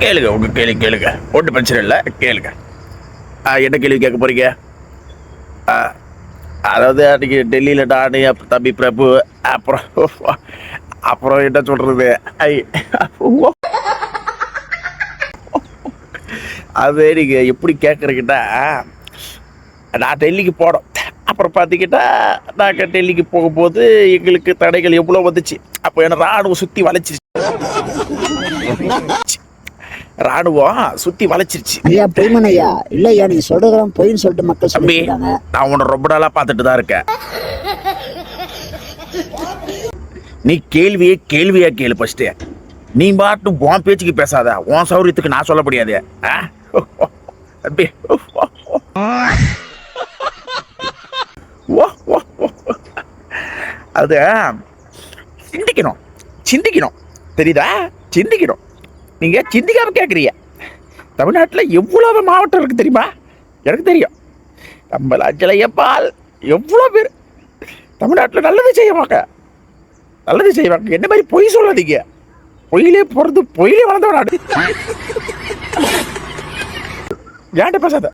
கேளுங்க உங்க கேள்வி கேளுங்க. ஒன்றும் பிரச்சனை இல்லை கேளுங்க. ஆ, என்ன கேள்வி கேட்க போறீங்க? ஆ, அதாவது அன்னைக்கு டெல்லியில் நான் அப்புறம் தம்பி பிரபு அப்புறம் அப்புறம் என்ன சொல்றது? ஐ, ஓ. அது நீங்க எப்படி கேட்குறீங்கன்னா நான் டெல்லிக்கு போனோம். அப்புறம் பார்த்தீங்கன்னா நாங்கள் டெல்லிக்கு போகும்போது எங்களுக்கு தடைகள் எவ்வளோ வந்துச்சு. அப்போ என்ன ராணுவம் சுற்றி வளைச்சிருச்சு. ராணுவம் சுற்றி வளைச்சிருச்சு. ஐயா பொய்மன் ஐயா இல்ல ஐயா நீங்க சொல்றதெல்லாம் பொய்ன்னு சொல்லிட்டு மக்கள் தம்பி நான் உன்னை ரொம்ப நாளா பார்த்துட்டு தான் இருக்கேன். நீ கேள்வியே கேள்வியா கேளு ஃபர்ஸ்ட் நீ பாட்டும் உன் பேச்சுக்கு பேசாத. உன் சௌரியத்துக்கு நான் சொல்ல முடியாது. ஆ? தம்பி ஓ, ஓ, ஓ. அது சிந்திக்கணும். சிந்திக்கணும். தெரியுதா? சிந்திக்கணும். நீங்கள் சிந்திக்காமல் கேட்குறீங்க தமிழ்நாட்டில் எவ்வளோ மாவட்டம் இருக்குது தெரியுமா? எனக்கு தெரியும். நம்ம அஞ்சலையப்பால் எவ்வளோ பேர் தமிழ்நாட்டில் நல்லது செய்வாங்க. நல்லது செய்வாங்க. என்ன மாதிரி பொய் சொல்லாதீங்க. பொயிலே பிறந்து பொயிலே வளர்ந்தவன் நாடு ஏன்ட்ட பேசாத.